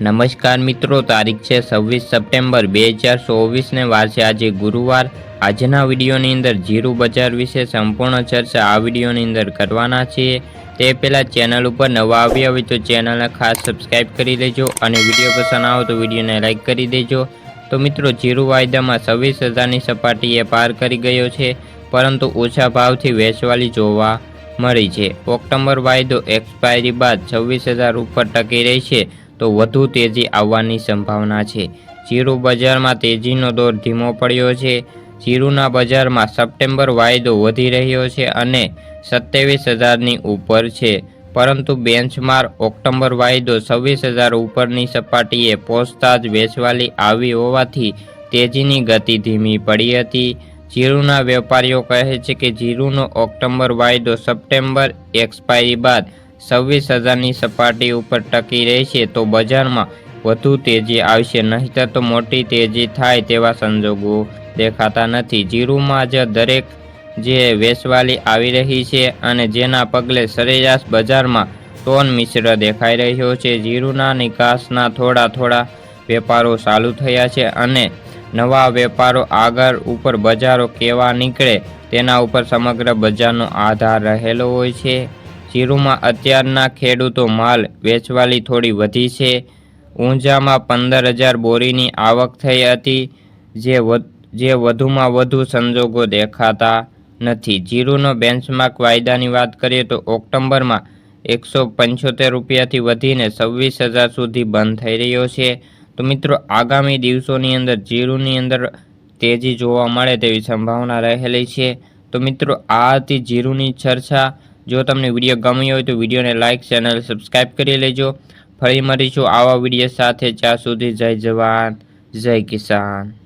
નમસ્કાર મિત્રો, તારીખ છે છવ્વીસ સપ્ટેમ્બર બે હજાર ચોવીસને વાર છે આજે ગુરુવાર. આજના વિડીયોની અંદર જીરું બજાર વિશે સંપૂર્ણ ચર્ચા આ વિડીયોની અંદર કરવાના છીએ. તે પહેલાં ચેનલ ઉપર નવા આવ્યા હોય તો ચેનલને ખાસ સબસ્ક્રાઈબ કરી લેજો અને વીડિયો પસંદ આવે તો વિડીયોને લાઇક કરી દેજો. તો મિત્રો, જીરું વાયદામાં છવ્વીસ હજારની સપાટીએ પાર કરી ગયો છે, પરંતુ ઓછા ભાવથી વેચવાલી જોવા મળી છે. ઓક્ટોબર વાયદો એક્સપાયરી બાદ છવ્વીસ હજાર ઉપર ટકી રહી છે. તો વધુ તેજી આવવાની સંભાવના છે. જીરું બજારમાં તેજીનો દોર ધીમો પડ્યો છે. જીરુના બજારમાં સપ્ટેમ્બર વાયદો વધી રહ્યો છે અને સત્યાવીસ હજારની ઉપર છે. પરંતુ બેન્ચમાર્ક ઓક્ટોબર વાયદો છવ્વીસ હજાર ઉપરની સપાટીએ પહોંચતા જ વેચવાલી આવી હોવાથી તેજીની ગતિ ધીમી પડી હતી. જીરુના વેપારીઓ કહે છે કે જીરુનો ઓક્ટોબર વાયદો સપ્ટેમ્બર એક્સપાયરી બાદ છવ્વીસ હજારની સપાટી ઉપર ટકી રહેશે તો બજારમાં વધુ તેજી આવશે, નહીંતર તો મોટી તેજી થાય તેવા સંજોગો દેખાતા નથી. જીરુમાં જ દરેક જે વેચવાલી આવી રહી છે અને જેના પગલે સરેરાશ બજારમાં ટોન મિશ્ર દેખાઈ રહ્યો છે. જીરુના નિકાસના થોડા થોડા વેપારો ચાલુ થયા છે અને નવા વેપારો આગળ ઉપર બજારો કેવા નીકળે તેના ઉપર સમગ્ર બજારનો આધાર રહેલો હોય છે. જીરુમાં અત્યારના ખેડૂતો માલ વેચવાલી થોડી વધી છે. ઊંઝામાં પંદર હજાર બોરીની આવક થઈ હતી, જે જે વધુમાં વધુ સંજોગો દેખાતા નથી. જીરુનો બેન્ચમાર્ક વાયદાની વાત કરીએ તો ઓક્ટોબરમાં એકસો પંચોતેર રૂપિયાથી વધીને છવ્વીસ હજાર સુધી બંધ થઈ રહ્યો છે. તો મિત્રો, આગામી દિવસોની અંદર જીરુની અંદર તેજી જોવા મળે તેવી સંભાવના રહેલી છે. તો મિત્રો, આ હતી જીરુની ચર્ચા. જો તમને વીડિયો ગમ્યો હોય તો વિડીયોને લાઇક ચેનલ સબસ્ક્રાઈબ કરી લેજો. ફરી મળીશું આવા વીડિયો સાથે. જ્યાં સુધી જય જવાન, જય કિસાન.